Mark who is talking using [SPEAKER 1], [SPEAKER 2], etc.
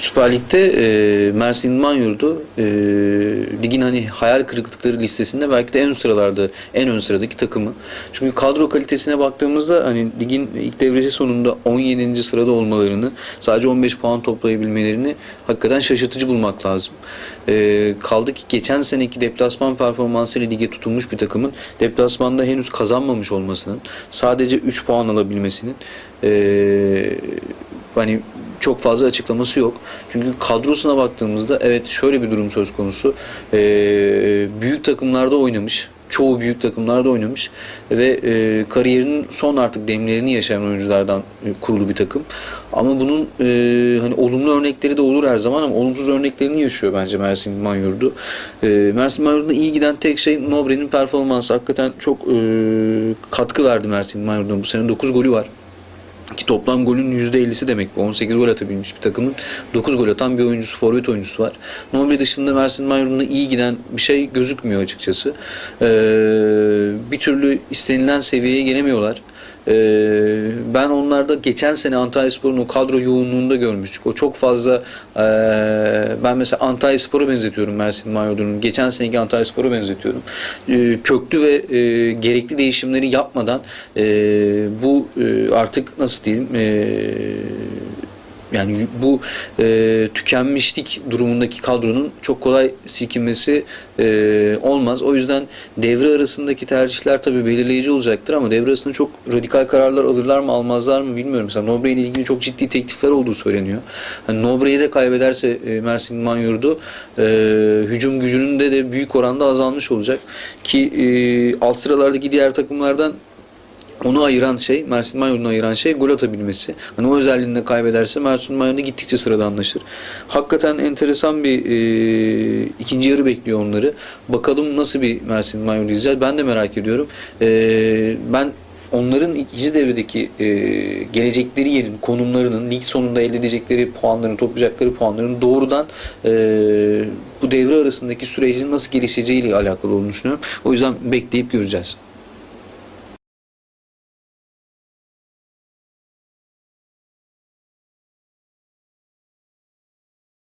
[SPEAKER 1] Süper Lig'de e, Mersin Manyurdu e, ligin hani hayal kırıklıkları listesinde belki de en ön sıralarda en ön sıradaki takımı. Çünkü kadro kalitesine baktığımızda hani ligin ilk devresi sonunda 17. sırada olmalarını sadece 15 puan toplayabilmelerini hakikaten şaşırtıcı bulmak lazım. E, kaldı ki geçen seneki deplasman performansıyla lige tutulmuş bir takımın deplasmanda henüz kazanmamış olmasının sadece 3 puan alabilmesinin e, hani çok fazla açıklaması yok. Çünkü kadrosuna baktığımızda evet şöyle bir durum söz konusu. Ee, büyük takımlarda oynamış. Çoğu büyük takımlarda oynamış ve e, kariyerinin son artık demlerini yaşayan oyunculardan e, kurulu bir takım. Ama bunun e, hani olumlu örnekleri de olur her zaman ama olumsuz örneklerini yaşıyor bence Mersin Manyurdu. E, Mersin Manyurdu'na iyi giden tek şey Nobre'nin performansı. Hakikaten çok e, katkı verdi Mersin Manyurdu'na. Bu sene 9 golü var. Ki toplam golün %50'si demek bu. 18 gol atabilmiş bir takımın 9 gol atan bir oyuncusu, forvet oyuncusu var. Nobre dışında Mersin Manyurdu'na iyi giden bir şey gözükmüyor açıkçası. Ee, bir türlü istenilen seviyeye gelemiyorlar. Ee, ben onlarda geçen sene Antalyaspor'un o kadro yoğunluğunda görmüştük. O çok fazla ee, ben mesela Antalyaspor'a benzetiyorum Mersin Manyurdu'nun. Geçen seneki Antalyaspor'a benzetiyorum. Ee, köklü ve e, gerekli değişimleri yapmadan e, bu e, artık nasıl diyeyim e, yani bu e, tükenmişlik durumundaki kadronun çok kolay silkinmesi e, olmaz. O yüzden devre arasındaki tercihler tabii belirleyici olacaktır ama devre arasında çok radikal kararlar alırlar mı almazlar mı bilmiyorum. Mesela Nobre ile ilgili çok ciddi teklifler olduğu söyleniyor. Hani Nobre'yi de kaybederse e, Mersin Manyurdu e, hücum gücünün de büyük oranda azalmış olacak. Ki e, alt sıralardaki diğer takımlardan onu ayıran şey, Mersin Manyurdu'nu ayıran şey gol atabilmesi. Hani o özelliğini de kaybederse Mersin Manyurdu gittikçe sıradanlaşır. Hakikaten enteresan bir e, ikinci yarı bekliyor onları. Bakalım nasıl bir Mersin Manyurdu izleyeceğiz. Ben de merak ediyorum. E, ben onların ikinci devredeki e, gelecekleri yerin konumlarının lig sonunda elde edecekleri puanların toplayacakları puanların doğrudan e, bu devre arasındaki sürecin nasıl gelişeceğiyle alakalı olduğunu düşünüyorum. O yüzden bekleyip göreceğiz.